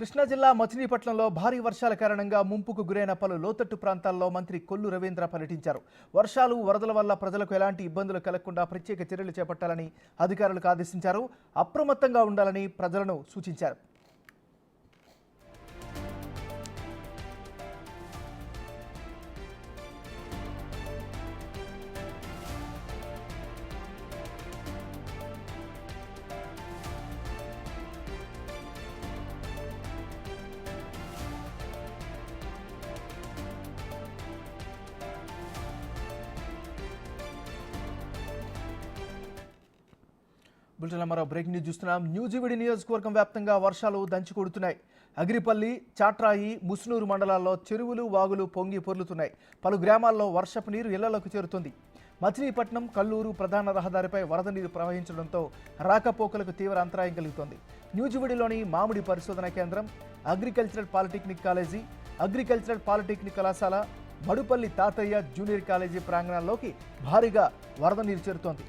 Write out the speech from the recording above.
కృష్ణా జిల్లా మచిలీపట్నంలో భారీ వర్షాల కారణంగా ముంపుకు గురైన పలు లోతట్టు ప్రాంతాల్లో మంత్రి కొల్లు రవీంద్ర పర్యటించారు. వర్షాలు వరదల వల్ల ప్రజలకు ఎలాంటి ఇబ్బందులు కలగకుండా ప్రత్యేక చర్యలు చేపట్టాలని అధికారులకు ఆదేశించారు. అప్రమత్తంగా ఉండాలని ప్రజలను సూచించారు. బులెటిన్లో మరో బ్రేకింగ్ న్యూస్ చూస్తున్నాం. న్యూజివిడి నియోజకవర్గం వ్యాప్తంగా వర్షాలు దంచి కొడుతున్నాయి. అగిరిపల్లి చాట్రాయి ముస్నూరు మండలాల్లో చెరువులు వాగులు పొంగి పొర్లుతున్నాయి. పలు గ్రామాల్లో వర్షపు నీరు ఇళ్ళలోకి చేరుతుంది. మచిలీపట్నం కల్లూరు ప్రధాన రహదారిపై వరద నీరు ప్రవహించడంతో రాకపోకలకు తీవ్ర అంతరాయం కలుగుతోంది. న్యూజివిడిలోని మామిడి పరిశోధన కేంద్రం agricultural polytechnic college agricultural polytechnic కళాశాల మడుపల్లి తాతయ్య జూనియర్ కాలేజీ ప్రాంగణాల్లోకి భారీగా వరద నీరు చేరుతోంది.